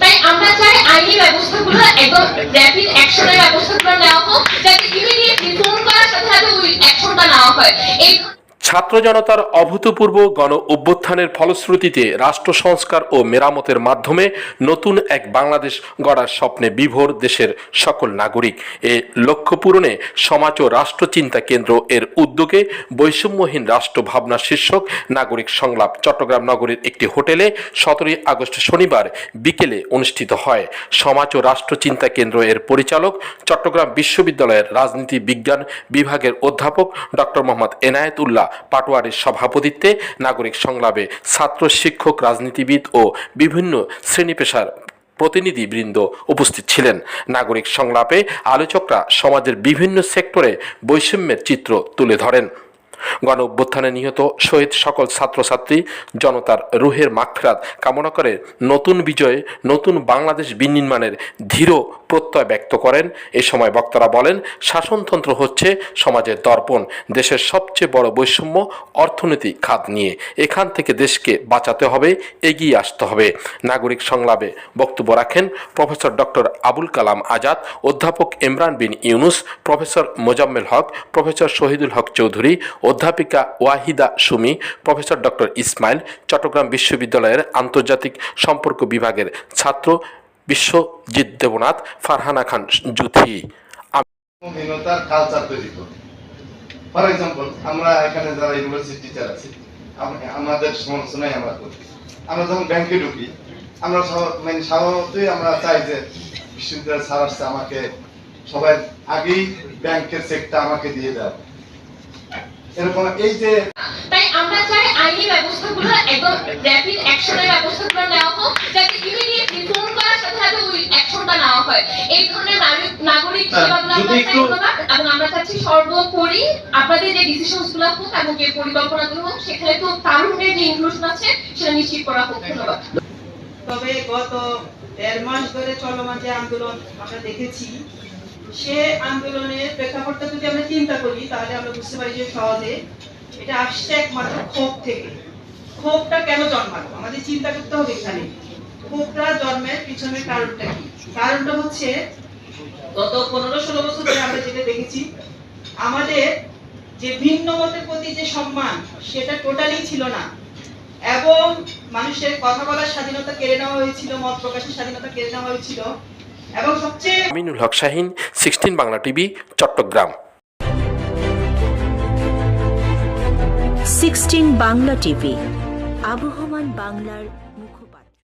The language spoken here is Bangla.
তাই আমরা চাই আইনি ব্যবস্থাগুলো একদম র্যাপিড অ্যাকশনের ব্যবস্থাগুলো নেওয়া হোক, যাতে ইমিডিয়েটলি ফোন করার সাথে সাথে ওই অ্যাকশনটা নেওয়া হয়। এই ছাত্র জনতার অভূতপূর্ব গণ অভ্যুত্থানের ফলশ্রুতিতে রাষ্ট্র সংস্কার ও মেরামতের মাধ্যমে নতুন এক বাংলাদেশ গড়ার স্বপ্নে বিভোর দেশের সকল নাগরিক। এ লক্ষ্য পূরণে সমাজ ও রাষ্ট্রচিন্তা কেন্দ্র এর উদ্যোগে বৈষম্যহীন রাষ্ট্র ভাবনা শীর্ষক নাগরিক সংলাপ চট্টগ্রাম নগরীর একটি হোটেলে সতেরোই আগস্ট শনিবার বিকেলে অনুষ্ঠিত হয়। সমাজ ও রাষ্ট্রচিন্তা কেন্দ্র এর পরিচালক চট্টগ্রাম বিশ্ববিদ্যালয়ের রাজনীতি বিজ্ঞান বিভাগের অধ্যাপক ডক্টর মোহাম্মদ এনায়েতুল্লাহ পাটোয়ারির সভাপতিত্বে নাগরিক সংলাপে ছাত্র শিক্ষক, রাজনীতিবিদ ও বিভিন্ন শ্রেণি পেশার প্রতিনিধিবৃন্দ উপস্থিত ছিলেন। নাগরিক সংলাপে আলোচকরা সমাজের বিভিন্ন সেক্টরে বৈষম্যের চিত্র তুলে ধরেন। গণ অভ্যুত্থানে নিহত শহীদ সকল ছাত্রছাত্রী জনতার রুহের মাগফিরাত কামনা করে নতুন বিজয়ে নতুন বাংলাদেশ বিনির্মাণের ধীর প্রত্যয় ব্যক্ত করেন। এ সময় বক্তারা বলেন, শাসনতন্ত্র হচ্ছে সমাজের দর্পণ, দেশের সবচেয়ে বড় বৈষম্য অর্থনৈতিক খাত নিয়ে। এখান থেকে দেশকে বাঁচাতে হবে, এগিয়ে আসতে হবে। নাগরিক সংলাপে বক্তব্য রাখেন প্রফেসর ডক্টর আবুল কালাম আজাদ, অধ্যাপক ইমরান বিন ইউনুস, প্রফেসর মোজাম্মেল হক, প্রফেসর শহীদুল হক চৌধুরী অধ্যাপিকা ওয়াহিদা সুমি, প্রফেসর ডক্টর ইসমাইল, চট্টগ্রাম বিশ্ববিদ্যালয়ের আন্তর্জাতিক সম্পর্ক বিভাগের ছাত্র Biswajit Debnath, Farhana Khan Juthi. Culture for example আমরা এখানে যারা ইউনিভার্সিটি টিচার আছি আমাদের সমালোচনাই আমরা করি। আমরা যখন ব্যাংকে ঢুকি, আমরা মানে স্বভাবতই আমরা চাই যে, বিশ্ববিদ্যালয়ের স্যার আসছে আমাকে, সবাই আগেই ব্যাংকের চেকটা আমাকে দিয়ে দেওয়া এরকম এই যে তাই আমরা চাই আইনি ব্যবস্থাগুলো একদম র্যাপিড অ্যাকশনের ব্যবস্থাগুলো নেওয়া হোক যাতে ইমিডিয়েটলি ফোন করার সাথে সাথে ওই অ্যাকশনটা নেওয়া হয়। এই ধরনের নাগরিক নাগরিক হ্যাঁ, এবং আমরা চাচ্ছি সর্বোপরি আপনাদের যে ডিসিশনসগুলো হোক এবং যে পরিকল্পনাগুলো হোক সেখানে তো তারুণ্যের যে ইনক্লুশন আছে সেটা নিশ্চিত করা হোক। ধন্যবাদ। তবে গত দেড় মাস ধরে চলমান যে আন্দোলন আমরা দেখেছি সে আন্দোলনের প্রেক্ষাপটটা যদি আমরা চিন্তা করি, তাহলে আমরা বুঝতে পারি যে সহজে এটা আসছে একমাত্র ক্ষোভ থেকে। ক্ষোভটা কেন জন্মালো? আমাদের চিন্তা করতে হবে এখানে। ক্ষোভটা জন্মের পিছনের কারণটা কি? কারণটা হচ্ছে, গত পনেরো ষোলো বছর ধরে আমরা যেটা দেখেছি, আমাদের যে ভিন্ন মতের প্রতি যে সম্মান, সেটা টোটালি ছিল না। এবং মানুষের কথা বলার স্বাধীনতা কেড়ে নেওয়া হয়েছিল, মত প্রকাশের স্বাধীনতা কেড়ে নেওয়া হয়েছিল। Aminul Haque Shahin sixteen Bangla TV Chittagong. Sixteen Bangla TV আবহমান বাংলার